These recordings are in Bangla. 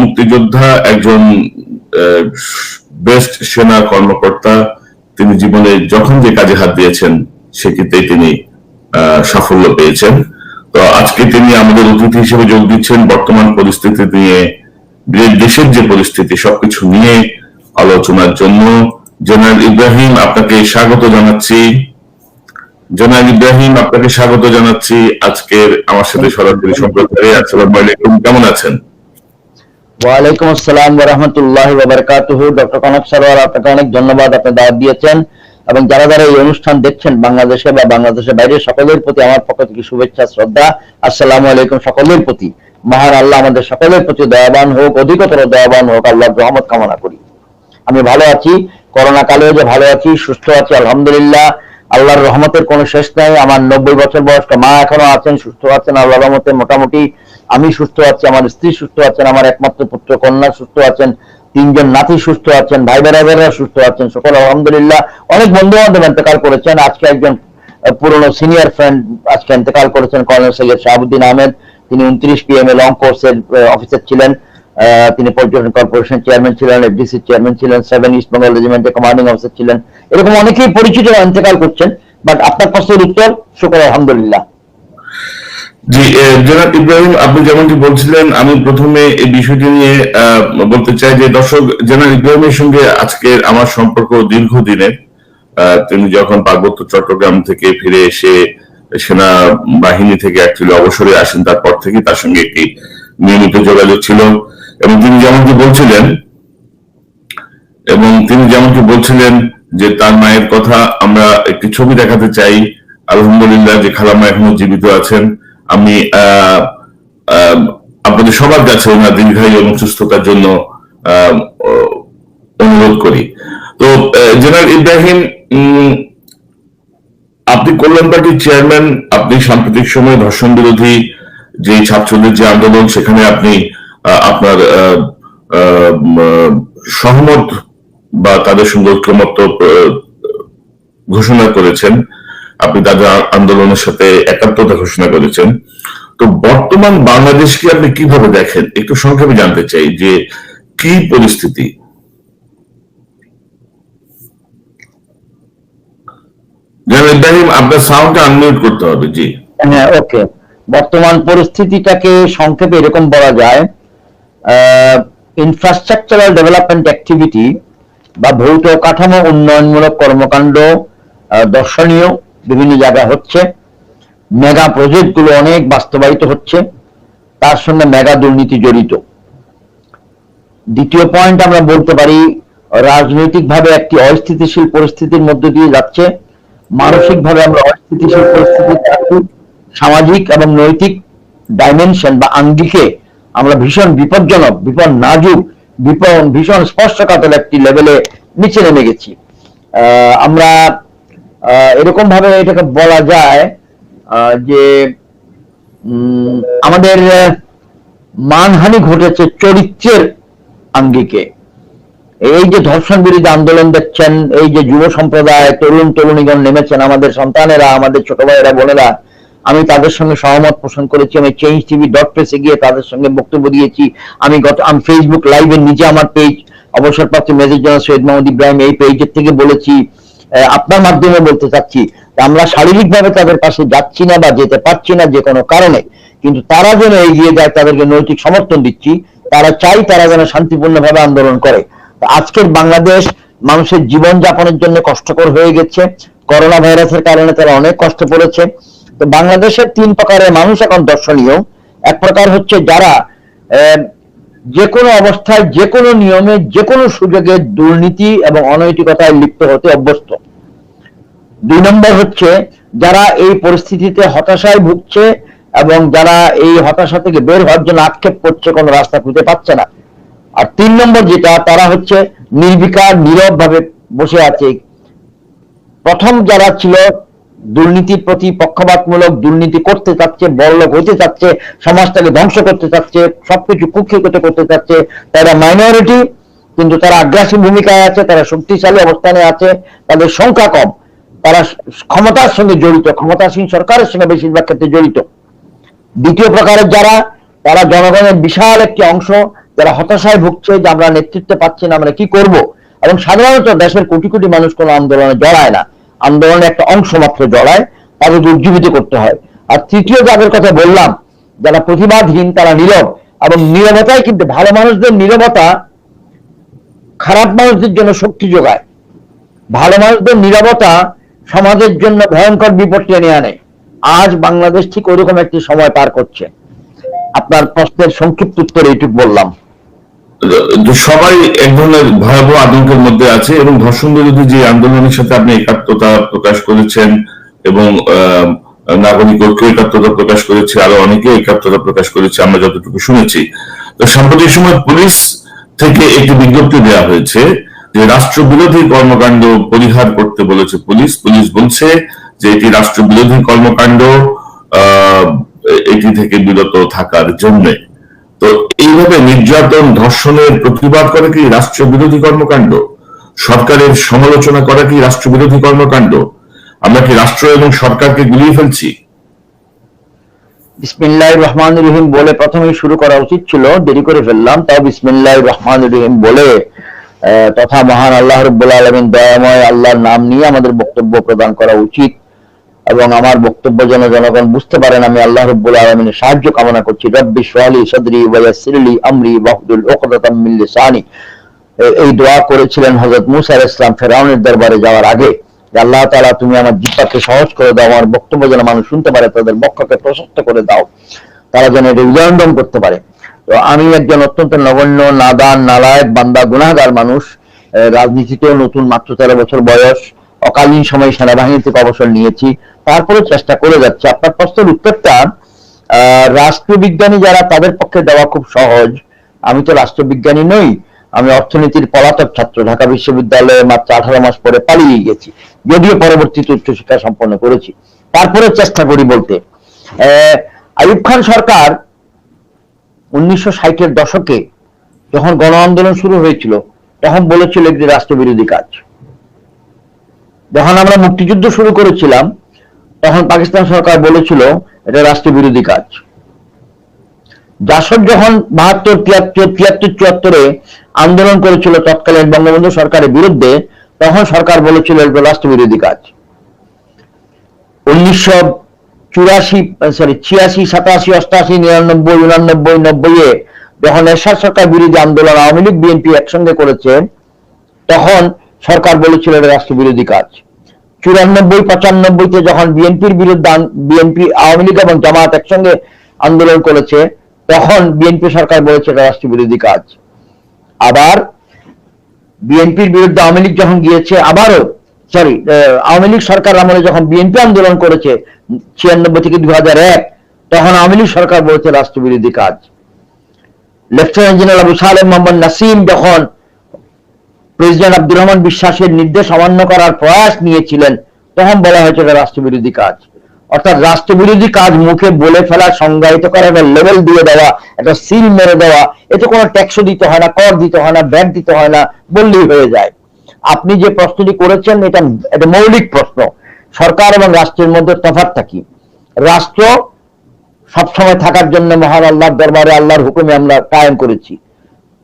মুক্তিযোদ্ধা একজন বেস্ট সেনা কর্মকর্তা। তিনি জীবনে যখন যে কাজে হাত দিয়েছেন সেক্ষেত্রেই তিনি সাফল্য পেয়েছেন। তো আজকে তিনি আমাদের অতিথি হিসেবে যোগ দিচ্ছেন। বর্তমান পরিস্থিতি নিয়ে দেশের যে পরিস্থিতি, সবকিছু নিয়ে আলোচনার জন্য। জেনারেল ইব্রাহিম, আপনাকে স্বাগত জানাচ্ছি। জেনারেল ইব্রাহিম, আপনাকে স্বাগত জানাচ্ছি। আজকের আমার সাথে সরাসরি সম্প্রচারে আসসালামু আলাইকুম, কেমন আছেন? ওয়ালাইকুম আসসালাম রাহমাতুল্লাহি ওয়া বারাকাতুহু। ডক্টর কনক সরোয়ার, আপনাকে অনেক ধন্যবাদ, আপনি দাওয়াত দিয়েছেন। এবং যারা যারা এই অনুষ্ঠান দেখছেন বাংলাদেশে বা বাংলাদেশের বাইরে, সকলের প্রতি আমার পক্ষ থেকে শুভেচ্ছা, শ্রদ্ধা। আসসালামু আলাইকুম সকলের প্রতি। মহান আল্লাহ আমাদের সকলের প্রতি দয়াবান হোক, অধিকতর দয়াবান হোক আল্লাহর রহমত কামনা করি। আমি ভালো আছি, করোনা কালেও যে ভালো আছি, সুস্থ আছি, আলহামদুলিল্লাহ। আল্লাহর রহমতের কোনো শেষ নাই, আমার নব্বই বছর বয়স্ক মা এখনও আছেন, সুস্থ আছেন, আল্লাহর রহমতে মোটামুটি আমি সুস্থ আছি, আমার স্ত্রী সুস্থ আছেন, আমার একমাত্র পুত্র কন্যা সুস্থ আছেন, তিনজন নাতি সুস্থ আছেন, ভাই বেড়াবেরা সুস্থ আছেন, সকল আলহামদুলিল্লাহ। অনেক বন্ধু বান্ধব ইন্তেকাল করেছেন, আজকে একজন পুরনো সিনিয়র ফ্রেন্ড আজকে ইন্তেকাল করেছেন, কর্নেল সৈয়দ শাহাবুদ্দিন আহমেদ। তিনি উনত্রিশ পিএম এ লং কোর্সের অফিসার ছিলেন। তিনি পর্যটন কর্পোরেশন চেয়ারম্যান ছিলেন এফডিসি চেয়ারম্যান ছিলেন সেভেন ইস্ট বেঙ্গল রেজিমেন্টের কমান্ডিং অফিসার ছিলেন। এরকম অনেকেই পরিচিত ইন্তেকাল করছেন বাট আপনার প্রশ্নের উত্তর, শুক্র আলহামদুলিল্লাহ। জনাব ইব্রাহিম, আপনি যেমনটি বলছিলেন, আমি প্রথমে এই বিষয়টি নিয়ে বলতে চাই যে দর্শক ইব্রাহিমের সঙ্গে আমার সম্পর্ক দীর্ঘদিনের। তিনি যখন পার্বত্য চট্টগ্রাম থেকে ফিরে এসে সেনা বাহিনী থেকে অবসরে আসেন, তারপর থেকে তার সঙ্গে একটি নিয়মিত যোগাযোগ ছিল। এবং তিনি যেমনটি বলছিলেন, এবং তিনি যেমনটি বলছিলেন যে তার মায়ের কথা আমরা একটি ছবি দেখাতে চাই, আলহামদুলিল্লাহ যে খালাম্মা এখনও জীবিত আছেন। আমি আপনাদের সবার কাছে ওনার দীর্ঘায়ু এবং সুস্থতার জন্য অনুরোধ করি। তো জেনারেল ইব্রাহিম আপনি কল্যাণ পার্টির চেয়ারম্যান আপনি সাম্প্রতিক সময়ে ধর্ষণ বিরোধী যে ছাত্রদের যে আন্দোলন সেখানে আপনি আপনার সহমত বা তাদের সঙ্গে ঐক্যমত্য আহ, ঘোষণা করেছেন। আপনি তাদের আন্দোলনের সাথে একাত্মতা ঘোষণা করেছেন। তো বর্তমান বাংলাদেশকে আপনি কীভাবে দেখেন? একটু সংক্ষেপে জানতে চাই যে কি পরিস্থিতি? ইব্রাহিম করতে হবে, জি। হ্যাঁ ওকে। বর্তমান পরিস্থিতিটাকে সংক্ষেপে এরকম বলা যায় ইনফ্রাস্ট্রাকচারাল ডেভেলপমেন্ট অ্যাক্টিভিটি বা ভৌত কাঠামো উন্নয়নমূলক কর্মকাণ্ড দর্শনীয় বিভিন্ন জায়গায় হচ্ছে। মেগা প্রজেক্টগুলো অনেক বাস্তবায়িত হচ্ছে। তার সঙ্গে মেগা দুর্নীতি জড়িত। দ্বিতীয় পয়েন্ট আমরা বলতে পারি, রাজনৈতিকভাবে একটি অস্থিতিশীল পরিস্থিতির মধ্য দিয়ে যাচ্ছে। মানসিকভাবে আমরা অস্থিতিশীল পরিস্থিতি সামাজিক এবং নৈতিক ডাইমেনশন বা আঙ্গিকে আমরা ভীষণ বিপজ্জনক, বিপদ নাজুক, বিপদ ভীষণ স্পর্শকাতর একটি লেভেলে নিচে নেমে গেছি। আমরা এরকম ভাবে এটাকে বলা যায় যে আমাদের মানহানি ঘটেছে চরিত্রের আঙ্গিকে। এই যে ধর্ষণ বিরোধী আন্দোলন দেখছেন, এই যে যুব সম্প্রদায়, তরুণ তরুণীগণ নেমেছেন, আমাদের সন্তানেরা, আমাদের ছোট ভাইয়েরা, বোনেরা, আমি তাদের সঙ্গে সহমত পোষণ করেছি, আমি চেঞ্জ টিভি ডট প্রেসে গিয়ে তাদের সঙ্গে বক্তব্য দিয়েছি। আমি গত, আমি ফেসবুক লাইভের নিচে আমার পেজ অবসরপ্রাপ্ত মেজর জেনারেল সৈয়দ মোহাম্মদ ইব্রাহিম এই পেজের থেকে বলেছি আপনার মাধ্যমে বলতে চাচ্ছি, আমরা শারীরিকভাবে তাদের পাশে যাচ্ছি না বা যেতে পারছি না যে কোনো কারণে, কিন্তু তারা যেন এগিয়ে যায়, তাদেরকে নৈতিক সমর্থন দিচ্ছি, তারা চাই তারা যেন শান্তিপূর্ণভাবে আন্দোলন করে। আজকের বাংলাদেশ মানুষের জীবন যাপনের জন্য কষ্টকর হয়ে গেছে করোনা ভাইরাসের কারণে তারা অনেক কষ্ট পড়েছে। তো বাংলাদেশের তিন প্রকারের মানুষ এখন দর্শনীয়। এক প্রকার হচ্ছে যারা যে কোনো অবস্থায় যে কোনো নিয়মে যে কোনো সুযোগে দুর্নীতি এবং অনৈতিকতায় লিপ্ত হতে অভ্যস্ত। দুই নম্বর হচ্ছে, যারা এই পরিস্থিতিতে হতাশায় ভুগছে এবং যারা এই হতাশা থেকে বের হওয়ার জন্য আক্ষেপ করছে, কোনো রাস্তা খুঁজে পাচ্ছে না। আর তিন নম্বর যেটা, তারা হচ্ছে নির্বিকার নীরব ভাবে বসে আছে। প্রথম যারা ছিল দুর্নীতির প্রতি পক্ষপাতমূলক দুর্নীতি করতে চাচ্ছে, বড়লোক হইতে চাচ্ছে, সমাজটাকে ধ্বংস করতে চাচ্ছে, সবকিছু কুক্ষিগত করতে চাচ্ছে, তারা মাইনরিটি কিন্তু তারা আগ্রাসী ভূমিকায় আছে, তারা শক্তিশালী অবস্থানে আছে, তাদের সংখ্যা কম। তারা ক্ষমতার সঙ্গে জড়িত, ক্ষমতাসীন সরকারের সঙ্গে বেশিরভাগ ক্ষেত্রে জড়িত। দ্বিতীয় প্রকারের যারা, তারা জনগণের বিশাল একটি অংশ, যারা হতাশায় ভুগছে যে আমরা নেতৃত্ব পাচ্ছি না, আমরা কি করব? এবং সাধারণত দেশের কোটি কোটি মানুষ কোনো আন্দোলনে জড়ায় না। আন্দোলনে একটা অংশ মাত্র জড়ায়, তাদের উজ্জীবিত করতে হয়। আর তৃতীয় যাদের কথা বললাম, যারা প্রতিবাদহীন, তারা নীরব এবং নীরবতাই কিন্তু ভালো মানুষদের নীরবতা খারাপ মানুষদের জন্য শক্তি যোগায়। ভালো মানুষদের নীরবতা সমাজের জন্য ভয়ঙ্কর বিপদ টেনে আনে। আজ বাংলাদেশ ঠিক ওরকম একটি সময় পার করছে। আপনার প্রশ্নের সংক্ষিপ্ত উত্তর এইটুকু বললাম। সবাই এক ধরনের ভয়াবহ আতঙ্কের মধ্যে আছে এবং ধর্ষণ বিরোধী যে আন্দোলনের সাথে আপনি একাত্মতা প্রকাশ করেছেন এবং নাগরিক ঐক্য একাত্মতা প্রকাশ করেছে আরও অনেকে একাত্মতা প্রকাশ করেছে আমরা যতটুকু শুনেছি। তো সাম্প্রতিক সময় পুলিশ থেকে একটি বিজ্ঞপ্তি দেওয়া হয়েছে যে রাষ্ট্রবিরোধী কর্মকাণ্ড পরিহার করতে বলেছে পুলিশ। পুলিশ বলছে যে এটি রাষ্ট্রবিরোধী কর্মকাণ্ড আহ, এটি থেকে বিরত থাকার জন্য। তো এইভাবে নির্যাতন, ধর্ষণের প্রতিবাদ করা কি রাষ্ট্র বিরোধী কর্মকাণ্ড? সরকারের সমালোচনা করা কি রাষ্ট্র বিরোধী কর্মকাণ্ড? আমরা কি রাষ্ট্র এবং সরকারকে গুলিয়ে ফেলছি? বিসমিল্লাহ রহমান রহিম বলে প্রথমেই শুরু করা উচিত ছিল, দেরি করে ফেললাম, তাও বিসমিল্লাহ রহমান রহিম বলে তথা মহান আল্লাহ রব্বুল আলমিন দয়াময় আল্লাহর নাম নিয়ে আমাদের বক্তব্য প্রদান করা উচিত। এবং আমার বক্তব্য যেন জনগণ বুঝতে পারেন আমি আল্লাহ রব্বুল আলমিনের সাহায্য কামনা করছি। রব্বি সোয়ালি সদরি ওয়াসিরলি আমরি বাহুদুল ওকদাতাম মিন লিসানি। এই দোয়া করেছিলেন হযরত মুসা ইসলাম ফেরাউনের দরবারে যাওয়ার আগে। আল্লাহ তাআলা তুমি আমার জিহ্বাকে সহজ করে দাও, আমার বক্তব্য যেন মানুষ শুনতে পারে, তাদের বক্ষকে প্রশস্ত করে দাও। তারা যেন এটা হৃদয়ঙ্গম করতে পারে। তো আমি একজন অত্যন্ত নগণ্য, নাদান, নালায়ক বান্দা গুণাগার মানুষ। রাজনীতিতেও নতুন মাত্র তেরো বছর বয়স। অকালীন সময় সেনাবাহিনী থেকে অবসর নিয়েছি। তারপরে চেষ্টা করে যাচ্ছে। আপনার প্রশ্নের উত্তরটা রাষ্ট্রবিজ্ঞানী যারা তাদের পক্ষে দেওয়া খুব সহজ। আমি তো রাষ্ট্রবিজ্ঞানী নই আমি অর্থনীতির পলাতক ছাত্র। ঢাকা বিশ্ববিদ্যালয়ে মাত্র আঠারো মাস পরে পালিয়ে গেছি। যদিও পরবর্তীতে উচ্চশিক্ষা সম্পন্ন করেছি। তারপরে চেষ্টা করি বলতে। আহ, আইয়ুব খান সরকার উনিশশো ষাটের দশকে যখন গণ আন্দোলন শুরু হয়েছিল তখন বলেছিল একটি রাষ্ট্রবিরোধী কাজ। যখন আমরা মুক্তিযুদ্ধ শুরু করেছিলাম তখন পাকিস্তান সরকার বলেছিল, এটা রাষ্ট্রবিরোধী কাজ। জাসদ যখন বাহাত্তর, তিয়াত্তর তিয়াত্তর, চুয়াত্তরে আন্দোলন করেছিল তৎকালীন বঙ্গবন্ধু সরকারের বিরুদ্ধে, তখন সরকার বলেছিল এটা রাষ্ট্রবিরোধী কাজ। উনিশশো চুরাশি সরি ছিয়াশি, সাতাশি, অষ্টাশি, নিরানব্বই, উনানব্বই নব্বই এ যখন এরশাদ সরকার বিরোধী আন্দোলন আওয়ামী লীগ, বিএনপি একসঙ্গে করেছে, তখন সরকার বলেছিল এটা রাষ্ট্রবিরোধী কাজ। চুরানব্বই, পঁচানব্বইতে যখন বিএনপির বিরুদ্ধে বিএনপি আওয়ামী লীগ এবং জামাত একসঙ্গে আন্দোলন করেছে, তখন বিএনপি সরকার বলেছে এটা রাষ্ট্রবিরোধী কাজ। আবার বিএনপির বিরুদ্ধে আওয়ামী লীগ যখন গিয়েছে, আবারও সরি আওয়ামী লীগ সরকার আমলে যখন বিএনপি আন্দোলন করেছে, ছিয়ানব্বই থেকে দুই হাজার এক, তখন আওয়ামী লীগ সরকার বলেছে রাষ্ট্রবিরোধী কাজ। লেফটেন্যান্ট জেনারেল আবু সালেম মোহাম্মদ নাসিম যখন প্রেসিডেন্ট আব্দুর রহমান বিশ্বাসের নির্দেশ অমান্য করার প্রয়াস নিয়েছিলেন, তখন বলা হয়েছে এটা রাষ্ট্রবিরোধী কাজ। অর্থাৎ রাষ্ট্রবিরোধী কাজ মুখে বলে ফেলা, সংজ্ঞায়িত করা একটা লেভেল দিয়ে দেওয়া, একটা সিল মেরে দেওয়া, এতে কোনো ট্যাক্সও দিতে হয় না, কর দিতে হয় না ব্যাট দিতে হয় না, বললেই হয়ে যায়। আপনি যে প্রশ্নটি করেছেন, এটা একটা মৌলিক প্রশ্ন। সরকার এবং রাষ্ট্রের মধ্যে তফাৎটা থাকি রাষ্ট্র সবসময় থাকার জন্য মহান আল্লাহর দরবারে আল্লাহর হুকুমে আমরা কায়েম করেছি।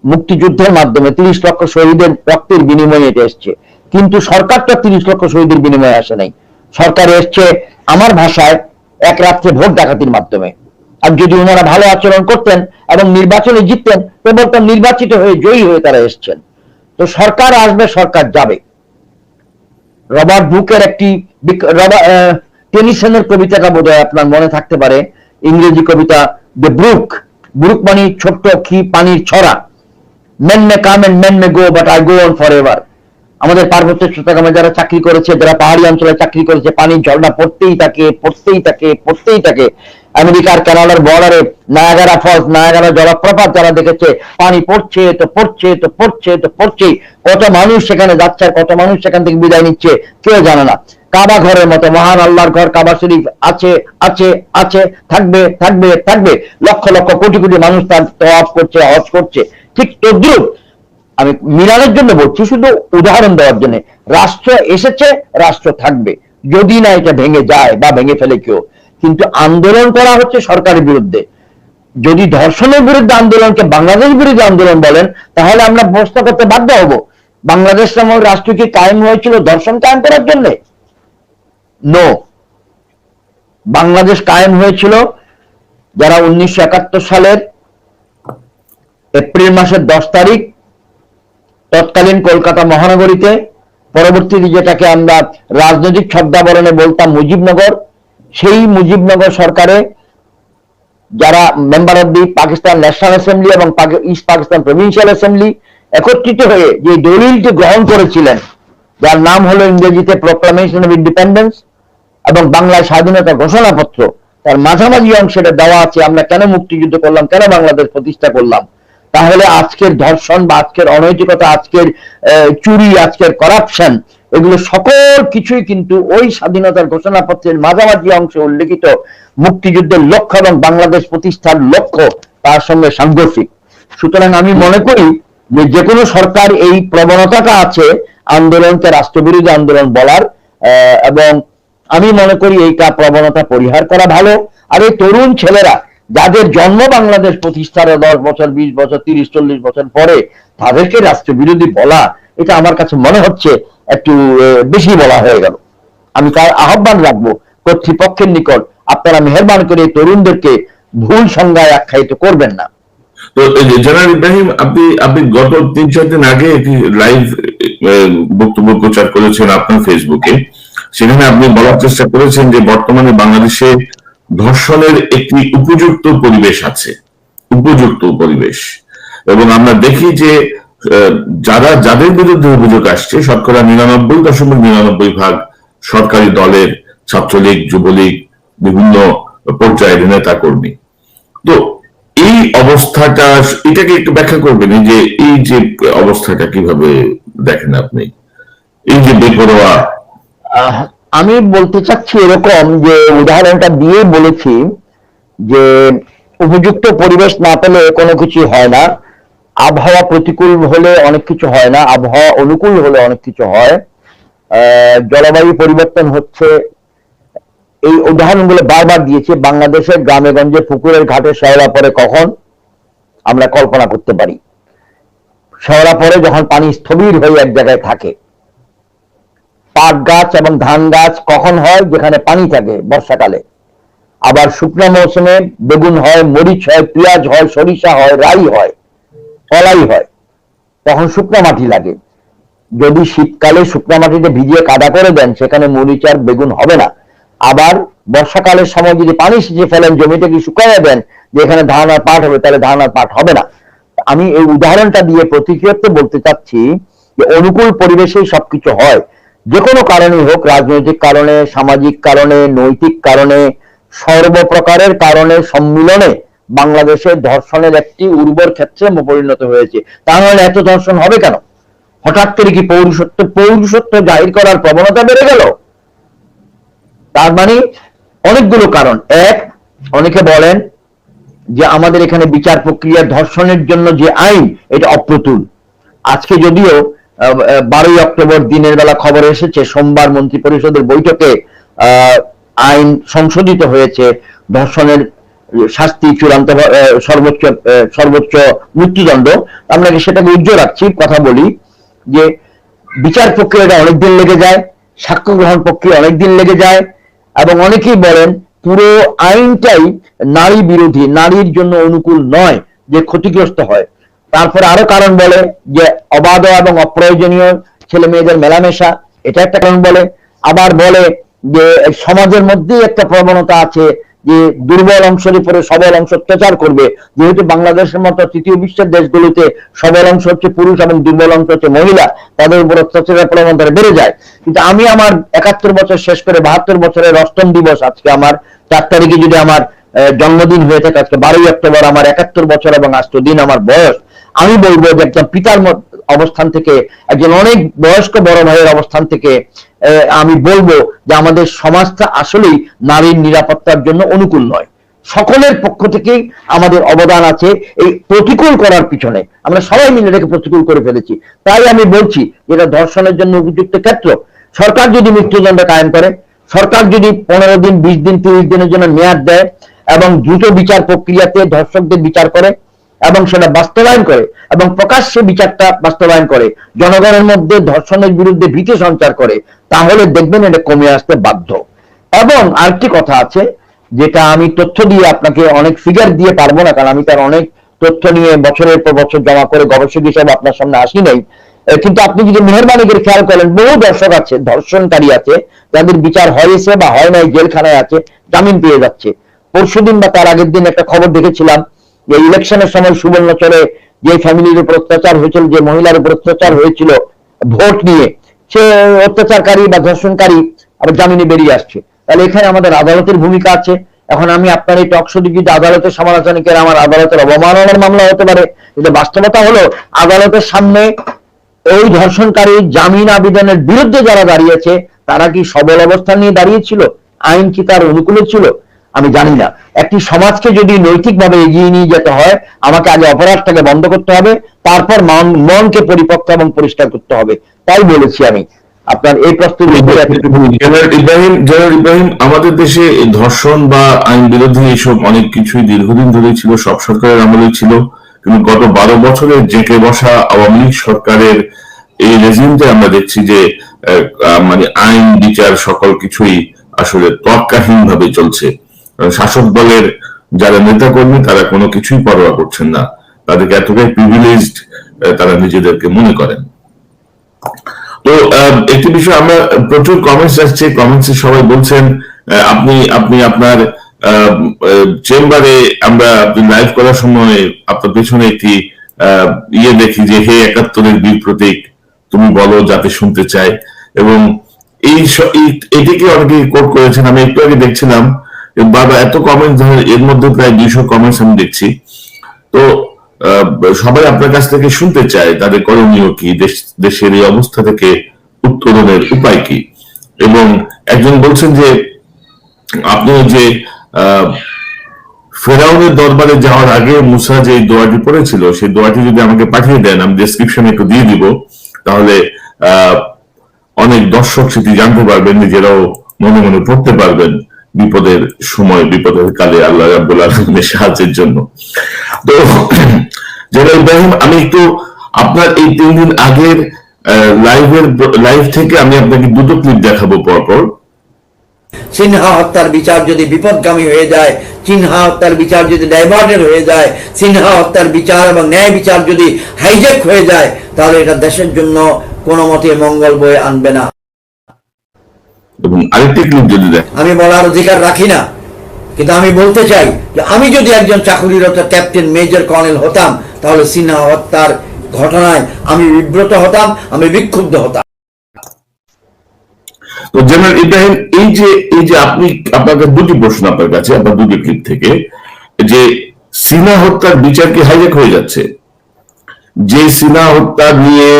মুক্তিযুদ্ধের মাধ্যমে তিরিশ লক্ষ শহীদের রক্তের বিনিময়ে এটা এসছে। কিন্তু সরকার তো তিরিশ লক্ষ শহীদের বিনিময়ে আসে নাই। সরকার এসছে আমার ভাষায় এক রাত্রে ভোট ডাকাতির মাধ্যমে। আর যদি ওনারা ভালো আচরণ করতেন এবং নির্বাচনে জিততেন, তো বলতাম নির্বাচিত হয়ে জয়ী হয়ে তারা এসছেন। তো সরকার আসবে, সরকার যাবে। রবার্ট বুকের একটি টেনিসনের কবিতাটা বোধহয় আপনার মনে থাকতে পারে। ইংরেজি কবিতা দ্য ব্রুক। ব্রুক মানে ছোট্ট কি পানির ছড়া। Men may come and men may go but I go on forever আমাদের পার্বত্য চট্টগ্রামে যারা চাকরি করেছে, যারা পাহাড়ি অঞ্চলে চাকরি করেছে, পানির ঝর্ণা পড়তেই থাকে পড়তেই থাকে পড়তেই থাকে। আমেরিকার, কানাডার বর্ডারে নায়াগারা ফলস নায়াগারা জলপ্রপাত যারা দেখেছে, পানি পড়ছে, তো পড়ছে তো পড়ছে, তো পড়ছেই। কত মানুষ সেখানে যাচ্ছে আর কত মানুষ সেখান থেকে বিদায় নিচ্ছে, কেউ জানে না। কাবা ঘরের মতো, মহান আল্লাহর ঘর, কাবা শরীফ আছে আছে আছে, থাকবে থাকবে থাকবে। লক্ষ লক্ষ কোটি কোটি মানুষ তার তওয়াফ করছে, হজ করছে। ঠিক তদ্রুপ আমি মিলানের জন্য বলছি, শুধু উদাহরণ দেওয়ার জন্য। রাষ্ট্র এসেছে, রাষ্ট্র থাকবে। যদি না এটা ভেঙে যায় বা ভেঙে ফেলে কেউ। কিন্তু আন্দোলন করা হচ্ছে সরকারের বিরুদ্ধে। যদি ধর্ষণের বিরুদ্ধে আন্দোলনকে বাংলাদেশ বিরুদ্ধে আন্দোলন বলেন, তাহলে আমরা প্রশ্ন করতে বাধ্য হব। বাংলাদেশ নামক রাষ্ট্র কি কায়েম হয়েছিল ধর্ষণ কায়েম করার জন্য? নো বাংলাদেশ কায়েম হয়েছিল যারা উনিশশো একাত্তর সালের এপ্রিল মাসের দশ তারিখ, তৎকালীন কলকাতা মহানগরীতে, পরবর্তীতে যেটাকে আমরা রাজনৈতিক শব্দাবরণে বলতাম মুজিবনগর, সেই মুজিবনগর সরকারে যারা member of the Pakistan national assembly এবং ইস্ট পাকিস্তান প্রভিন্সিয়াল অ্যাসেম্বলি একত্রিত হয়ে যে দলিলটি গ্রহণ করেছিলেন, যার নাম হলো ইংরেজিতে প্রোক্লামেশন অফ ইন্ডিপেন্ডেন্স এবং বাংলায় স্বাধীনতা ঘোষণাপত্র, তার মাঝামাঝি অংশটা দেওয়া আছে, আমরা কেন মুক্তিযুদ্ধ করলাম, কেন বাংলাদেশ প্রতিষ্ঠা করলাম তাহলে আজকের ধর্ষণ বা আজকের অনৈতিকতা, আজকের চুরি, আজকের করাপশন এগুলো সকল কিছুই কিন্তু ওই স্বাধীনতার ঘোষণাপত্রের মাঝামাঝি অংশে উল্লেখিত মুক্তিযুদ্ধের লক্ষ্য এবং বাংলাদেশ প্রতিষ্ঠার লক্ষ্য তার সঙ্গে সাংঘর্ষিক। সুতরাং আমি মনে করি যে যে কোনো সরকার এই প্রবণতাটা আছে আন্দোলনকে রাষ্ট্রবিরোধী আন্দোলন বলার এবং আমি মনে করি এইটা প্রবণতা পরিহার করা ভালো। আর এই তরুণ ছেলেরা যাদের জন্ম বাংলাদেশ প্রতিষ্ঠার দশ বছর, বিশ বছর, তিরিশ, চল্লিশ বছর পরে তাদেরকে রাষ্ট্রবিরোধী বলা, এটা আমার কাছে মনে হচ্ছে একটু বেশি বলা হয়ে গেল। আমি তার আহ্বান রাখব কর্তৃপক্ষের নিকট, আপনারা মেহরবান করে তরুণদেরকে ভুল সংজ্ঞায় আখ্যায়িত করবেন না। তো জেনারেল ইব্রাহিম, আপনি আপনি গত তিন, চার দিন আগে একটি লাইভ বক্তব্য প্রচার করেছেন আপনার ফেসবুকে সেখানে আপনি বলার চেষ্টা করেছেন যে বর্তমানে বাংলাদেশে ধর্ষণের একটি উপযুক্ত পরিবেশ আছে, উপযুক্ত পরিবেশ। এবং আমরা দেখি যে যারা, যাদের বিরুদ্ধে অভিযোগ আসছে, শতকরা নিরানব্বই দশমিক নিরানব্বই ভাগ সরকারি দলের ছাত্রলীগ, যুবলীগ, বিভিন্ন পর্যায়ের নেতা কর্মী। তো এই অবস্থাটা, এটাকে একটু ব্যাখ্যা করবেন যে, এই যে অবস্থাটা কীভাবে দেখেন আপনি? এই যে বেপরোয়া আমি বলতে চাচ্ছি এরকম যে উদাহরণটা দিয়ে বলেছি যে উপযুক্ত পরিবেশ না পেলে কোনো কিছু হয় না। আবহাওয়া প্রতিকূল হলে অনেক কিছু হয় না, আবহাওয়া অনুকূল হলে অনেক কিছু হয়। জলবায়ু পরিবর্তন হচ্ছে। এই উদাহরণগুলো বারবার দিয়েছে, বাংলাদেশের গ্রামে গঞ্জে পুকুরের ঘাটে শেওড়া পরে কখন আমরা কল্পনা করতে পারি। শেওড়া পরে যখন পানি স্থবির হয়ে এক জায়গায় থাকে পাট গাছ এবং ধান গাছ কখন হয়? যেখানে পানি থাকে বর্ষাকালে। আবার শুকনো মৌসুমে বেগুন হয়, মরিচ হয়, পেঁয়াজ হয়, সরিষা হয়, রাই হয়, কলাই হয়। তখন শুকনো মাটি লাগে। যদি শীতকালে শুকনো মাটিতে ভিজিয়ে কাদা করে দেন, সেখানে মরিচ আর বেগুন হবে না। আবার বর্ষাকালের সময় যদি পানি সিঁচে ফেলেন, জমিতে কি শুকাইয়ে দেন যে এখানে ধান আর পাট হবে, তাহলে ধান আর পাট হবে না। আমি এই উদাহরণটা দিয়ে প্রতিক্রিয়াতে বলতে চাচ্ছি যে, অনুকূল পরিবেশেই সবকিছু হয়। যে কোনো কারণেই হোক, রাজনৈতিক কারণে, সামাজিক কারণে, নৈতিক কারণে, সর্বপ্রকারের কারণে সম্মিলনে বাংলাদেশের ধর্ষণের একটি উর্বর ক্ষেত্রে পরিণত হয়েছে। তাহলে এত ধর্ষণ হবে কেন? হঠাৎ করে কি পৌরুষত্ব পৌরুষত্ব জাহির করার প্রবণতা বেড়ে গেল? তার মানে অনেকগুলো কারণ। এক, অনেকে বলেন যে আমাদের এখানে বিচার প্রক্রিয়া ধর্ষণের জন্য যে আইন, এটা অপ্রতুল। আজকে যদিও বারোই অক্টোবর দিনের বেলা খবর এসেছে, সোমবার মন্ত্রী পরিষদের বৈঠকে আইন সংশোধিত হয়েছে, ধর্ষণের শাস্তি চূড়ান্ত সর্বোচ্চ সর্বোচ্চ মৃত্যুদণ্ড। আমরা সেটাকে উজ্জ্বল রাখছি, কথা বলি, যে বিচার প্রক্রিয়াটা অনেকদিন লেগে যায়, সাক্ষ্য গ্রহণ প্রক্রিয়া অনেকদিন লেগে যায়, এবং অনেকেই বলেন পুরো আইনটাই নারী বিরোধী, নারীর জন্য অনুকূল নয় যে ক্ষতিগ্রস্ত হয়। তারপরে আরও কারণ বলে যে অবাধ এবং অপ্রয়োজনীয় ছেলে মেয়েদের মেলামেশা, এটা একটা কারণ বলে। আবার বলে যে সমাজের মধ্যেই একটা প্রবণতা আছে যে দুর্বল অংশের উপরে সবল অংশ অত্যাচার করবে। যেহেতু বাংলাদেশের মতো তৃতীয় বিশ্বের দেশগুলোতে সবল অংশ হচ্ছে পুরুষ এবং দুর্বল অংশ হচ্ছে মহিলা, তাদের উপর অত্যাচারের প্রবণতা বেড়ে যায়। কিন্তু আমি আমার একাত্তর বছর শেষ করে বাহাত্তর বছরের অষ্টম দিবস আজকে আমার চার তারিখে যদি আমার জন্মদিন হয়ে থাকে, আজকে বারোই অক্টোবর আমার একাত্তর বছর এবং আষ্ট দিন আমার বয়স আমি বলব যে একজন পিতার অবস্থান থেকে, একজন অনেক বয়স্ক বড় ভাইয়ের অবস্থান থেকে আমি বলব যে আমাদের সমাজটা আসলেই নারীর নিরাপত্তার জন্য অনুকূল নয়। সকলের পক্ষ থেকেই আমাদের অবদান আছে এই প্রতিকূল করার পিছনে। আমরা সবাই মিলে এটাকে প্রতিকূল করে ফেলেছি। তাই আমি বলছি এটা ধর্ষণের জন্য উপযুক্ত ক্ষেত্র। সরকার যদি মৃত্যুদণ্ড কায়েম করে, সরকার যদি পনেরো দিন, বিশ দিন, তিরিশ দিনের জন্য মেয়াদ দেয় এবং দ্রুত বিচার প্রক্রিয়াতে ধর্ষকদের বিচার করে এবং সেটা বাস্তবায়ন করে এবং প্রকাশ্যে বিচারটা বাস্তবায়ন করে। জনগণের মধ্যে ধর্ষণের বিরুদ্ধে ভীতি সঞ্চার করে, তাহলে দেখবেন এটা কমে আসতে বাধ্য। এবং আরেকটি কথা আছে, যেটা আমি তথ্য দিয়ে আপনাকে অনেক ফিগার দিয়ে পারব না, কারণ আমি তার অনেক তথ্য নিয়ে বছরের পর বছর জমা করে গবেষক হিসেবে আপনার সামনে আসি নাই। কিন্তু আপনি যদি মেহরবানি করে খেয়াল করেন, বহু দর্শক আছে, ধর্ষণকারী আছে, যাদের বিচার হয়েছে বা হয় নাই, জেলখানায় আছে, জামিন পেয়ে যাচ্ছে। পরশুদিন বা তার আগের দিন একটা খবর দেখেছিলাম যে ইলেকশনের সময় সুবর্ণচরে যে ফ্যামিলির উপর অত্যাচার হয়েছিল, যে মহিলার উপর অত্যাচার হয়েছিল ভোট নিয়ে, সে অত্যাচারকারী বা ধর্ষণকারী আবার জামিনে বেরিয়ে আসছে। তাহলে এখানে আমাদের আদালতের ভূমিকা আছে। এখন আমি আপনার এই টক শোতে যদি আদালতের সমালোচনা করে আমার আদালতের অবমাননার মামলা হতে পারে কিন্তু বাস্তবতা হলো আদালতের সামনে এই ধর্ষণকারী জামিন আবেদনের বিরুদ্ধে যারা দাঁড়িয়েছে, তারা কি সবল অবস্থান নিয়ে দাঁড়িয়েছিল? আইন কি তার অনুকূলে ছিল? আমি জানি না। একটি সমাজকে যদি নৈতিকভাবে এগিয়ে নিয়ে যেতে হয় আমাকে আগে অপরাধটাকে বন্ধ করতে হবে তারপর মনকে পরিপক্ক এবং পরিষ্কার করতে হবে। তাই বলেছি আমি। আপনার এই প্রশ্নের জেনারেল ইব্রাহিম জেনারেল ইব্রাহিম আমাদের দেশে ধর্ষণ বা আইন বিরোধী এইসব অনেক কিছুই দীর্ঘদিন ধরেই ছিল সব সরকারের আমলেই ছিল। কিন্তু গত বারো বছরে জেঁকে বসা আওয়ামী লীগ সরকারের এই রেজিমতে আমরা দেখছি যে মানে আইন বিচার সকল কিছুই আসলে তৎকাহীন ভাবে চলছে। শাসক দলের যারা নেতাকর্মী তারা কোনো কিছুই পরোয়া করছেন না। তাদেরকে এতটাই প্রিভিলেজড তারা নিজেদেরকে মনে করেন। তো একটি বিষয় আমরা প্রচুর কমেন্টস আসছে। কমেন্টসে সবাই বলছেন আপনি আপনি আপনার চেম্বারে আমরা লাইভ করার সময় আপনার পেছনে একটি আহ, ইয়ে দেখি যে হে একাত্তরের বীর প্রতীক তুমি বলো যাতে শুনতে চাই এবং এই এটিকে অনেকে কোট করেছেন। আমি একটু আগে দেখছিলাম যে বাবা, এত কমেন্ট এর মধ্যে প্রায় দুইশো কমেন্টস আমি দেখছি। তো সবাই আপনার কাছ থেকে শুনতে চায়, তাদের করণীয় কি? দেশের এই অবস্থা থেকে উত্তরণের উপায় কি? এবং একজন বলছেন যে, আপনি যে ফেরাউনের দরবারে যাওয়ার আগে মুসা যে দোয়াটি পড়েছিল, সেই দোয়াটি যদি আমাকে পাঠিয়ে দেন, আমি ডেসক্রিপশনে একটু দিয়ে দিব। তাহলে অনেক দর্শক সেটি জানতে পারবেন, নিজেরাও মনে মনে পড়তে পারবেন। বিপদের সময়, বিপদের কালে আল্লাহ রাব্বুল আলমিনের সাহায্যের জন্য। তো ইব্রাহিম, আমি একটু আপনার এই তিন দিন আগের লাইভের, লাইভ থেকে আমি আপনাকে দুটো ক্লিপ দেখাবো পরপর। সিনহা হত্যার বিচার যদি বিপদগামী হয়ে যায়, সিনহা হত্যার বিচার যদি ডাইভার্টেড হয়ে যায়, সিনহা হত্যার বিচার এবং ন্যায় বিচার যদি হাইজ্যাক হয়ে যায়, তাহলে এটা দেশের জন্য কোনো মতে মঙ্গল বয়ে আনবে না। এবং আরেকটি ক্লিপ যদি দেখ আমি বলার অধিকার রাখি না। কিন্তু আমি বলতে চাই যে আমি যদি একজন চাকুরিরত ক্যাপ্টেন মেজর কর্নেল হতাম তাহলে সিনহা হত্যার ঘটনায় আমি বিব্রত হতাম আমি বিক্ষুব্ধ হতাম। তো জেনারেল ইব্রাহিম এই যে এই যে আপনি আপনাকে দুটি প্রশ্ন আপনার কাছে আপনার দুটি ক্লিপ থেকে যে সিনা হত্যার বিচার কি হাইজ্যাক হয়ে যাচ্ছে? যে সিনা হত্যা নিয়ে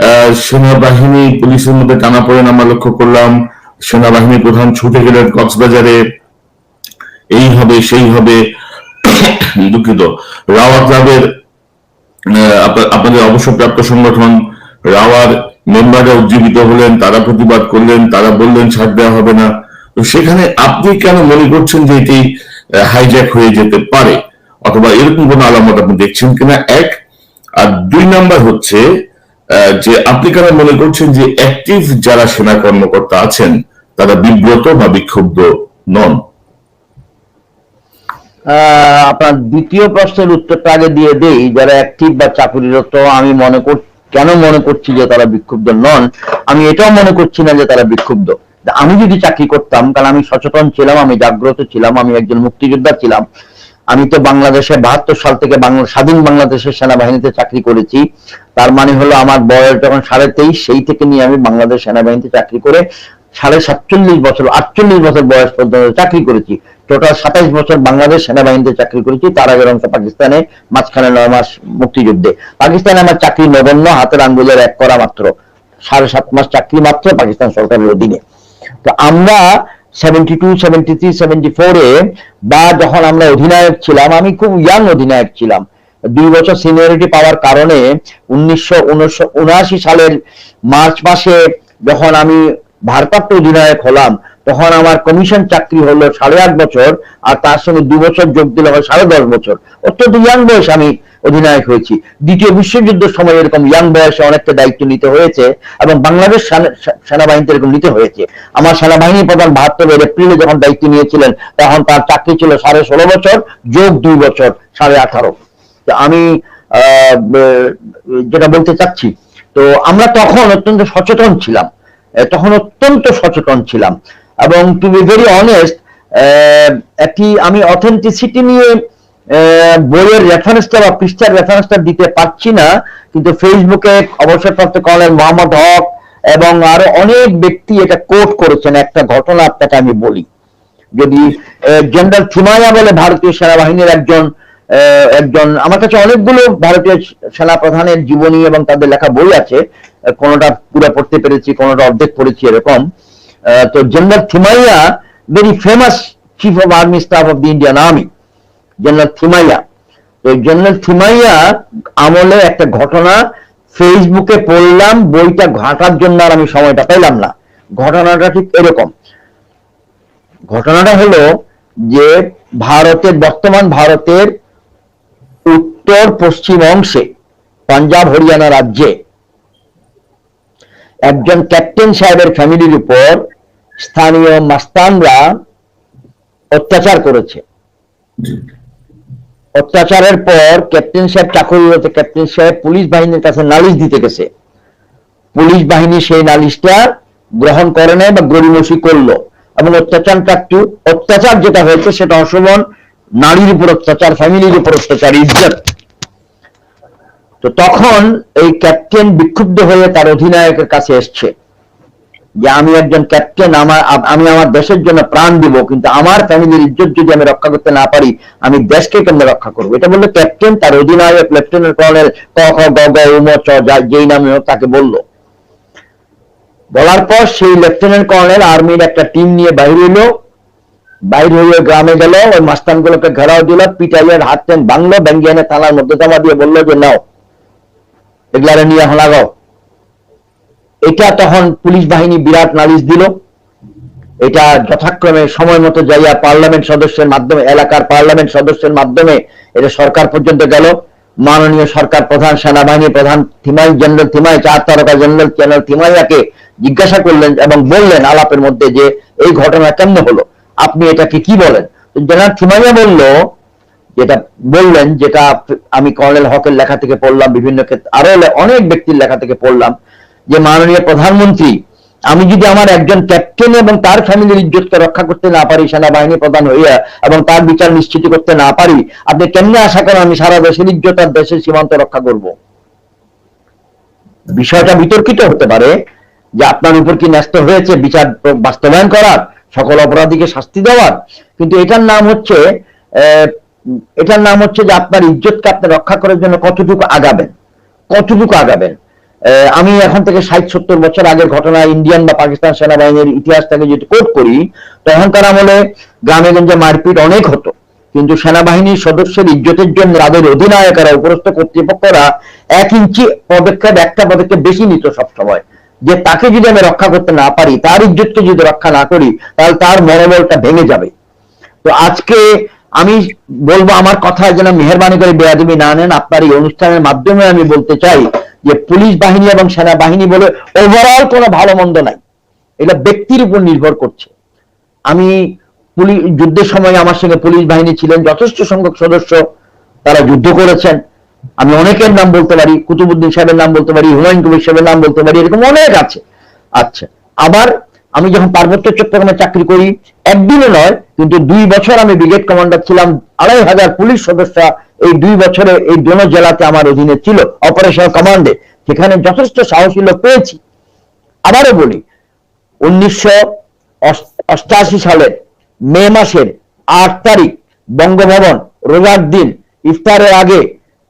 আহ, সেনাবাহিনী পুলিশের মধ্যে টানা পড়েন আমরা লক্ষ্য করলাম সেনাবাহিনী প্রধান ছুটে গেলেন কক্সবাজারে। এই হবে, সেই হবে। দুঃখিত। রাওয়া ক্লাবের আপনাদের অবসরপ্রাপ্ত সংগঠন রাওয়ার মেম্বাররা উজ্জীবিত হলেন, তারা প্রতিবাদ করলেন, তারা বললেন, ছাড় দেওয়া হবে না। তো সেখানে আপনি কেন মনে করছেন যে এটি হাইজ্যাক হয়ে যেতে পারে? অথবা এরকম কোন আলামত আপনি দেখছেন কিনা? এক, আর দুই নাম্বার হচ্ছে যে আপনি কেন মনে করছেন যে অ্যাক্টিভ যারা সেনা কর্মকর্তা আছেন, তারা বিব্রত বা বিক্ষুব্ধ নন? আপনার দ্বিতীয় প্রশ্নের উত্তরটা আগে দিয়ে দেই, যারা অ্যাক্টিভ বা চাকুরিরত, আমি মনে কর, কেন মনে করছি যে তারা বিক্ষুব্ধ নন? আমি এটাও মনে করছি না যে তারা বিক্ষুব্ধ। আমি যদি চাকরি করতাম, কারণ আমি সচেতন ছিলাম, আমি জাগ্রত ছিলাম, আমি একজন মুক্তিযোদ্ধা ছিলাম আমি তো বাংলাদেশে বাহাত্তর সাল থেকে বাংলা, স্বাধীন বাংলাদেশের সেনাবাহিনীতে চাকরি করেছি। তার মানে হলো আমার বয়স যখন সাড়ে তেইশ, সেই থেকে নিয়ে আমি বাংলাদেশ সেনাবাহিনীতে চাকরি করে সাড়ে সাতচল্লিশ বছর, আটচল্লিশ বছর বয়স পর্যন্ত চাকরি করেছি। টোটাল সাতাইশ বছর বাংলাদেশ সেনাবাহিনীতে চাকরি করেছি। তার আগের অংশ পাকিস্তানে, মাঝখানে নয় মাস মুক্তিযুদ্ধে। পাকিস্তানে আমার চাকরি নগণ্য, হাতের আঙ্গুলের এক করা মাত্র। সাড়ে সাত মাস চাকরি মাত্র পাকিস্তান সরকারের অধীনে। তো আমরা বা যখন আমরা অধিনায়ক ছিলাম, আমি খুব ইয়াং অধিনায়ক ছিলাম। দুই বছর সিনিয়রিটি পাওয়ার কারণে উনিশশো উনআশি সালের মার্চ মাসে যখন আমি ভারপ্রাপ্ত অধিনায়ক হলাম, তখন আমার কমিশন চাকরি হলো সাড়ে আট বছর, আর তার সঙ্গে দু বছর যোগ দিলে হয় সাড়ে দশ বছর। অত্যন্ত ইয়াং বয়স আমি। অধিনায়ক হয়েছি। দ্বিতীয় বিশ্বযুদ্ধের সময় এরকম ইয়াং বয়সে অনেকটা দায়িত্ব নিতে হয়েছে এবং বাংলাদেশ সেনা- সেনাবাহিনীতে এরকম নিতে হয়েছে। আমার সেনাবাহিনী প্রধান বাহাত্তরের এপ্রিলে যখন দায়িত্ব নিয়েছিলেন, তখন তার চাকরি ছিল সাড়ে ষোলো বছর, যোগ দুই বছর, সাড়ে আঠারো। তো আমি যেটা বলতে চাচ্ছি, তো আমরা তখন অত্যন্ত সচেতন ছিলাম। তখন অত্যন্ত সচেতন ছিলাম। এবং টু বি ভেরি অনেস্ট একটি আমি অথেন্টিসিটি নিয়ে বইয়ের রেফারেন্সটা বা পৃষ্ঠার রেফারেন্সটা দিতে পারছি না, কিন্তু ফেসবুকে অবসরপ্রাপ্ত কর্নেল মোহাম্মদ হক এবং আরও অনেক ব্যক্তি এটা কোট করেছেন। একটা ঘটনা আপনাকে আমি বলি। যদি জেনারেল থিমায়া বলে ভারতীয় সেনাবাহিনীর একজন একজন, আমার কাছে অনেকগুলো ভারতীয় সেনা প্রধানের জীবনী এবং তাদের লেখা বই আছে। কোনোটা পুরো পড়তে পেরেছি, কোনোটা অর্ধেক পড়েছি এরকম। তো general Thimayya very famous chief of army staff of the Indian army general Thimayya তো জেনারেল থিমাইয়া আমলে একটা ঘটনা ফেসবুকে পড়লাম, বইটা ঘাটার জন্য আর আমি সময়টা পেলাম না। ঘটনাটা ঠিক এরকম। ঘটনাটা হলো যে ভারতের, বর্তমান ভারতের উত্তর পশ্চিম অংশে, পাঞ্জাব, হরিয়ানা রাজ্যে একজন ক্যাপ্টেন সাহেবের ফ্যামিলির উপর স্থানীয় মাস্তানরা অত্যাচার করেছে। অত্যাচারের পর ক্যাপ্টেন সাহেব চাকরিরত ক্যাপ্টেন সাহেব পুলিশ বাহিনীর কাছে নালিশ দিতে গেছে। পুলিশ বাহিনী সেই নালিশটা গ্রহণ করে নেয় বা গরিমসি করল। এবং অত্যাচারটা একটু অত্যাচার যেটা হয়েছে সেটা অশোভন নারীর উপর অত্যাচার, ফ্যামিলির উপর অত্যাচার, ইজ্জত। তো তখন এই ক্যাপ্টেন বিক্ষুব্ধ হয়ে তার অধিনায়কের কাছে এসছে। যে আমি একজন ক্যাপ্টেন আমার, আমি আমার দেশের জন্য প্রাণ দিব, কিন্তু আমার ফ্যামিলির ইজ্জত যদি আমি রক্ষা করতে না পারি, আমি দেশকে কেমনে রক্ষা করব? এটা বলল ক্যাপ্টেন তার অধিনায়ক লেফটেন্যান্ট কর্নেল ক, খ, গ গ উম চ যেই নামে হোক তাকে বলল। বলার পর সেই লেফটেন্যান্ট কর্নেল আর্মির একটা টিম নিয়ে বাইরে এলো বাইরে হয়ে গ্রামে গেল, ওই মাস্তানগুলোকে ঘেরাও দিল, পিটাইয়ের হাত টেন ভাঙলো ব্যাঙ্গিয়ানে থানার মধ্যে জমা দিয়ে বলল যে, নাও, এগুলারে নিয়ে এখন লাগাও এটা তখন পুলিশ বাহিনী বিরাট নালিশ দিল। এটা যথাক্রমে সময় মতো যাইয়া পার্লামেন্ট সদস্যের মাধ্যমে, এলাকার পার্লামেন্ট সদস্যের মাধ্যমে এটা সরকার পর্যন্ত গেল। মাননীয় সরকার প্রধান সেনাবাহিনী প্রধান থিমাই জেনারেল থিমাই চার তারকা জেনারেল জেনারেল থিমাইয়াকে জিজ্ঞাসা করলেন এবং বললেন আলাপের মধ্যে যে এই ঘটনা কেমনে হলো? আপনি এটাকে কি বলেন? জেনারেল থিমাইয়া বলল, যেটা বললেন, যেটা আমি কর্নেল হকের লেখা থেকে পড়লাম, বিভিন্ন ক্ষেত্রে আরও অনেক ব্যক্তির লেখা থেকে পড়লাম যে মাননীয় প্রধানমন্ত্রী, আমি যদি আমার একজন ক্যাপ্টেন এবং তার ফ্যামিলির ইজ্জতকে রক্ষা করতে না পারি, সেনাবাহিনী প্রধান হইয়া এবং তার বিচার নিশ্চিত করতে না পারি, আপনি কেমনে আশা করেন আমি সারা দেশের ইজ্জত আর দেশের সীমান্ত রক্ষা করব? বিষয়টা বিতর্কিত হতে পারে যে আপনার উপর কি ন্যস্ত হয়েছে বিচার বাস্তবায়ন করার, সকল অপরাধীকে শাস্তি দেওয়ার, কিন্তু এটার নাম হচ্ছে এটার নাম হচ্ছে যে আপনার ইজ্জতকে আপনি রক্ষা করার জন্য কতটুকু আগাবেন? কতটুকু আগাবেন? আমি এখন থেকে ষাট, সত্তর বছর আগের ঘটনা, ইন্ডিয়ান বা পাকিস্তান সেনাবাহিনীর ইতিহাসটাকে যদি কোট করি তখনকার আমলে গ্রামে গঞ্জে মারপিট অনেক হতো। কিন্তু সেনাবাহিনীর সদস্যের ইজ্জতের জন্য তাদের অধিনায়কেরা, উপরস্থ কর্তৃপক্ষরা এক ইঞ্চি পদক্ষেপ, একটা পদক্ষেপ বেশি নিত সবসময়। যে তাকে যদি আমি রক্ষা করতে না পারি, তার ইজ্জতকে যদি রক্ষা না করি, তাহলে তার মনোবলটা ভেঙে যাবে। তো আজকে আমি বলব আমার কথা যেন মেহরবানি করে বেয়াদবি না নেন। আপনার এই অনুষ্ঠানের মাধ্যমে আমি বলতে চাই যে পুলিশ বাহিনী এবং সেনাবাহিনী বলে ওভারঅল কোনো ভালো মন্দ নাই। এটা ব্যক্তির উপর নির্ভর করছে। আমি পুলিশ, যুদ্ধের সময় আমার সঙ্গে পুলিশ বাহিনী ছিলেন, যথেষ্ট সংখ্যক সদস্য তারা যুদ্ধ করেছেন। আমি অনেকের নাম বলতে পারি কুতুবুদ্দিন সাহেবের নাম বলতে পারি, হুমায়ুন কবির সাহেবের নাম বলতে পারি, এরকম অনেক আছে। আচ্ছা আবার আমি যখন পার্বত্য চট্টগ্রামে চাকরি করি একদিনে নয়, কিন্তু দুই বছর আমি ব্রিগেড কমান্ডার ছিলাম, আড়াই হাজার পুলিশ সদস্য এই দুই বছরে এই দোনো জেলাতে আমার অধীনে ছিল অপারেশন কমান্ডে সেখানে যথেষ্ট সাহসী পেয়েছি। আবারও বলি, উনিশশো অষ্টাশি সালের মে মাসের আট তারিখ, বঙ্গভবন, রোজার দিন, ইফতারের আগে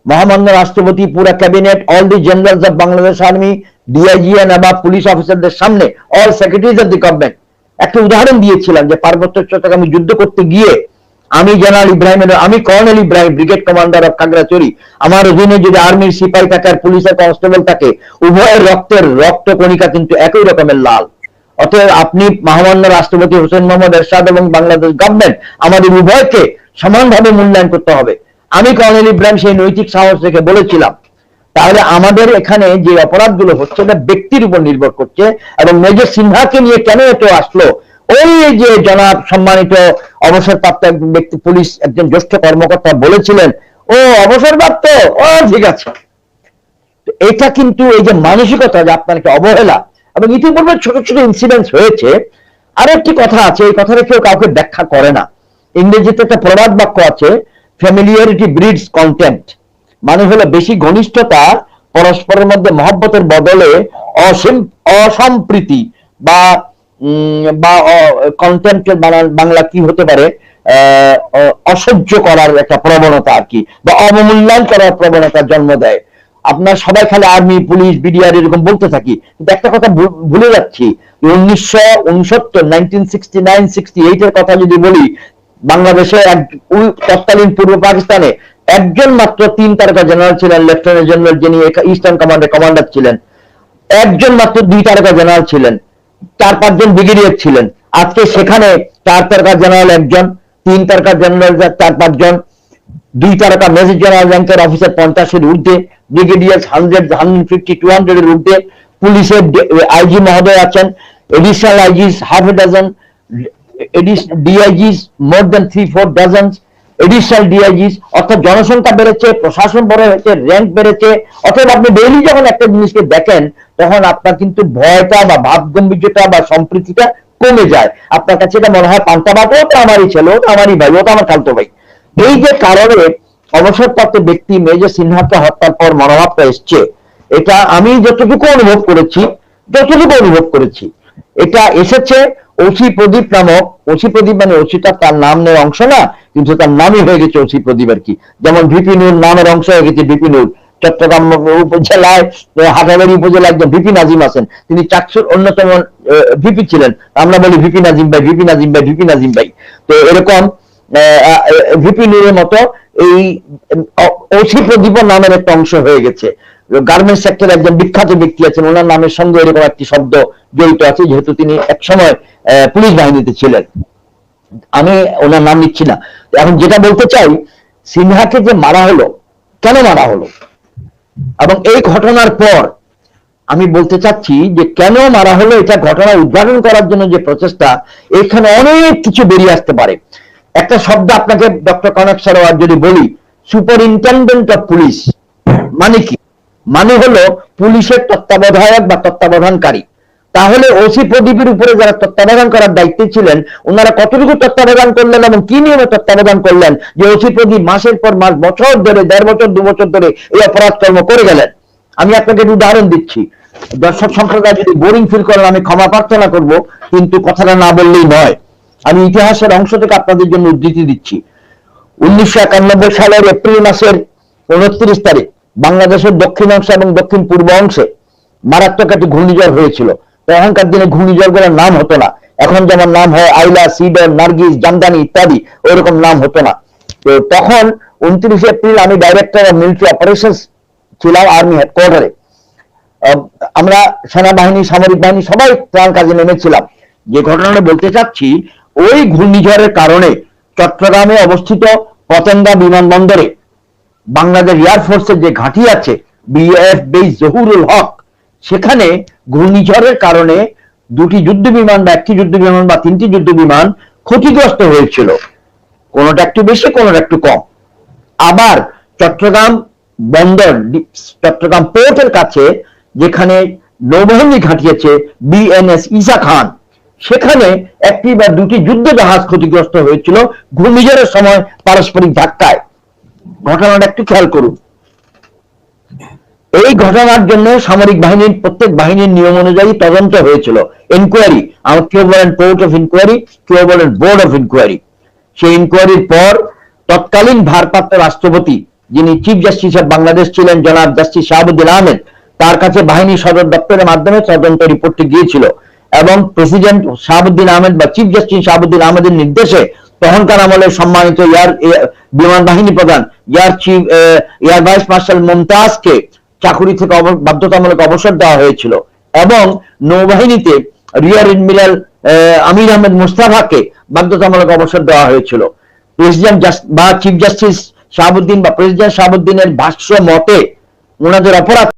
মহামান্য রাষ্ট্রপতি পুরা cabinet all the generals of Bangladesh army DIG বা পুলিশ অফিসারদের সামনে all secretaries of the government একটা উদাহরণ দিয়েছিলাম যে পার্বত্য চট্টগ্রামে যুদ্ধ করতে গিয়ে আমি জেনারেল ইব্রাহিমের আমি colonel Ibrahim, brigade commander of Khagrachhari. আমার অধীনে যদি আর্মির সিপাহী থাকে আর পুলিশের কনস্টেবল থাকে, উভয়ের রক্তের রক্ত কণিকা কিন্তু একই রকমের লাল। অতএব আপনি মহামান্য রাষ্ট্রপতি হোসেন মোহাম্মদ এরশাদ এবং বাংলাদেশ গভর্নমেন্ট আমাদের উভয়কে সমানভাবে মূল্যায়ন করতে হবে। আমি কর্নেল ইব্রাহিম সেই নৈতিক সাহস রেখে বলেছিলাম তাহলে আমাদের এখানে যে অপরাধগুলো হচ্ছে, এটা ব্যক্তির উপর নির্ভর করছে এবং মেজর সিনহাকে নিয়ে কেন এত আসলো? ওই যে জনাব সম্মানিত অবসরপ্রাপ্ত একজন ব্যক্তি, পুলিশ একজন জ্যেষ্ঠ কর্মকর্তা বলেছিলেন, ও, অবসরপ্রাপ্ত? ও, ঠিক আছে। এটা কিন্তু এই যে মানসিকতা, যে আপনার একটা অবহেলা, এবং ইতিপূর্বে ছোট ছোট ইনসিডেন্ট হয়েছে। আর একটি কথা আছে, এই কথাটা কেউ কাউকে ব্যাখ্যা করে না। ইংরেজিতে একটা প্রবাদ বাক্য আছে ফ্যামিলিয়ারিটি ব্রিডস কন্টেন্ট মানে হলো বেশি ঘনিষ্ঠতা পরস্পরের মধ্যে মহব্বতের বদলে অসীম অসম্প্রীতি বা বা বাংলা কি হতে পারে? অসহ্য করার একটা প্রবণতা আর কি, বা অবমূল্যায়ন করার প্রবণতা জন্ম দেয়। আপনার সবাই খালি আর্মি পুলিশ বিডিআর এরকম বলতে থাকি, কিন্তু একটা কথা ভুলে যাচ্ছি। উনিশশো উনসত্তর নাইনটিন সিক্সটি নাইন সিক্সটি কথা যদি বলি বাংলাদেশে তৎকালীন পূর্ব পাকিস্তানে একজন মাত্র তিন তারকা জেনারেল ছিলেন লেফটেন্যান্ট জেনারেল যিনি ইস্টার্ন কমান্ডের কমান্ডার ছিলেন। একজন মাত্র দুই তারকা জেনারেল ছিলেন। চার পাঁচজন ব্রিগেডিয়ার ছিলেন। আজকে সেখানে চার তারকা জেনারেল একজন, তিন তারকা জেনারেল চার পাঁচজন, দুই তারকা মেজর জেনারেল র্যাঙ্কের অফিসার পঞ্চাশের ঊর্ধ্বে brigadier hundred hundred fifty two hundred ঊর্ধ্বে, পুলিশের আইজি মহোদয় আছেন additional IGs half a dozen DIGs more than three four dozens additional DIGs অর্থাৎ জনসংখ্যা বেড়েছে, প্রশাসন বড় হয়েছে র্যাঙ্ক বেড়েছে অর্থাৎ আপনি ডেইলি যখন একটা জিনিসকে দেখেন, তখন আপনার কিন্তু ভয়টা বা ভাব গম্ভীর্যতা বা সম্প্রীতিটা কমে যায়। আপনার কাছে এটা মনে হয়, পান্তা ভাত, ও তো আমারই ছেলে, ও তো আমারই ভাই, ও তো আমার খালতো ভাই। এই যে কারণে অবসরপ্রাপ্ত ব্যক্তি মেজর সিনহাকে হত্যার পর মনোভাবটা এসছে। এটা আমি যতটুকু অনুভব করেছি, যতটুকু অনুভব করেছি এটা এসেছে ওসি প্রদীপ নামক, ওসি প্রদীপ মানে ওসিটা তার নামের অংশ না, কিন্তু তার নামই হয়ে গেছে ওসি প্রদীপ আর কি। যেমন ভিপি নূর নামের অংশ হয়ে গেছে ভিপি নূর। চট্টগ্রাম উপজেলায় হাটাবাড়ি উপজেলায় একজন ভিপি নাজিম আছেন। তিনি চাকসুর অন্যতম ভিপি ছিলেন। আমরা বলি ভিপি নাজিম ভাই, ভিপি নাজিম ভাই, ভিপি নাজিম ভাই। তো এরকম ভিপি নূরের মতো এই ওসি প্রদীপ নামের একটা অংশ হয়ে গেছে। গার্মেন্টস সেক্টরে একজন বিখ্যাত ব্যক্তি আছেন, ওনার নামের সঙ্গে এরকম একটি শব্দ জড়িত আছে, যেহেতু তিনি এক সময় পুলিশ বাহিনীতে ছিলেন। আমি ওনার নাম নিচ্ছি না। এখন যেটা বলতে চাই, সিনহাকে যে মারা হলো, কেন মারা হলো? এবং এই ঘটনার পর আমি বলতে চাচ্ছি যে কেন মারা হলো, এটা ঘটনা উদ্ঘাটন করার জন্য যে প্রচেষ্টা, এখানে অনেক কিছু বেরিয়ে আসতে পারে। একটা শব্দ আপনাকে ডক্টর কনক সরোয়ার যদি বলি সুপারিনটেন্ডেন্ট অফ পুলিশ মানে কি? মানে হলো পুলিশের তত্ত্বাবধায়ক বা তত্ত্বাবধানকারী। তাহলে ওসি প্রদীপের উপরে যারা তত্ত্বাবধান করার দায়িত্বে ছিলেন, ওনারা কতটুকু তত্ত্বাবধান করলেন এবং কি নিয়মে তত্ত্বাবধান করলেন যে ওসি প্রদীপ মাসের পর মাস, বছর ধরে, দেড় বছর, দু বছর ধরে এই অপরাধ কর্ম করে গেলেন? আমি আপনাকে উদাহরণ দিচ্ছি। দর্শক সম্প্রদায় যদি বোরিং ফিল করেন, আমি ক্ষমা প্রার্থনা করব, কিন্তু কথাটা না বললেই নয়। আমি ইতিহাসের অংশ থেকে আপনাদের জন্য উদ্ধৃতি দিচ্ছি। উনিশশো একানব্বই সালের এপ্রিল মাসের উনত্রিশ তারিখ বাংলাদেশের দক্ষিণ অংশ এবং দক্ষিণ পূর্ব অংশে মারাত্মক একটি ঘূর্ণিঝড় হয়েছিল। তখনকার দিনে ঘূর্ণিঝড়গুলোর নাম হতো না। এখন যেমন নাম হয় আইলা সিডন নার্গিস, জামদানি ইত্যাদি, ওইরকম নাম হতো না। তো তখন উনত্রিশে এপ্রিল আমি ডাইরেক্টর অফ মিলিটারি অপারেশনস ছিলাম আর্মি হেডকোয়ার্টারে আমরা সেনাবাহিনী, সামরিক বাহিনী সবাই ত্রাণ কাজে নেমেছিলাম। যে ঘটনাটা বলতে চাচ্ছি, ওই ঘূর্ণিঝড়ের কারণে চট্টগ্রামে অবস্থিত পতেঙ্গা বিমানবন্দরে বাংলাদেশ এয়ারফোর্সের যে ঘাঁটি আছে বিএফ বেস জহুরুল হক, সেখানে ঘূর্ণিঝড়ের কারণে দুটি যুদ্ধ বিমান বা একটি যুদ্ধ বিমান বা তিনটি যুদ্ধ বিমান ক্ষতিগ্রস্ত হয়েছিল। কোনোটা একটু বেশি, কোনোটা একটু কম। আবার চট্টগ্রাম বন্দর, চট্টগ্রাম পোর্টের কাছে যেখানে নৌবাহিনী ঘাটিয়েছে বিএনএস ইসা খান সেখানে একটি বা দুটি যুদ্ধ জাহাজ ক্ষতিগ্রস্ত হয়েছিল ঘূর্ণিঝড়ের সময় পারস্পরিক ধাক্কায়। ঘটনাটা একটু খেয়াল করুন। এই ঘটনার জন্য সামরিক বাহিনীর প্রত্যেক বাহিনীর নিয়ম অনুযায়ী তদন্ত হয়েছিল। এনকোয়ারি আমার কেউ বলেন কোর্ট অফ ইনকোয়ারি কেউ বলেন বোর্ড অফ ইনকোয়ারি সেই ইনকোয়ারির পর তৎকালীন ভারপ্রাপ্ত রাষ্ট্রপতি, যিনি চিফ জাস্টিস অফ বাংলাদেশ ছিলেন জনাব জাস্টিস শাহাবুদ্দিন আহমেদ তার কাছে বাহিনী সদর দপ্তরের মাধ্যমে তদন্ত রিপোর্টটি গিয়েছিল এবং প্রেসিডেন্ট শাহাবুদ্দিন আহমেদ বা চিফ জাস্টিস শাহাবুদ্দিন আহমেদের নির্দেশে তখনকার আমলে সম্মানিত এয়ার বিমান বাহিনী প্রধান, air chief air vice marshal মুমতাজকে চাকুরি থেকে বাধ্যতামূলক অবসর দেওয়া হয়েছিল এবং নৌবাহিনীতে রিয়ার এডমিরাল আমির আহমেদ মুস্তাফাকে বাধ্যতামূলক অবসর দেওয়া হয়েছিল। প্রেসিডেন্ট বা চিফ জাস্টিস শাহাবুদ্দিন বা প্রেসিডেন্ট শাহাবুদ্দিনের ভাষ্য মতে, ওনাদের অপরাধ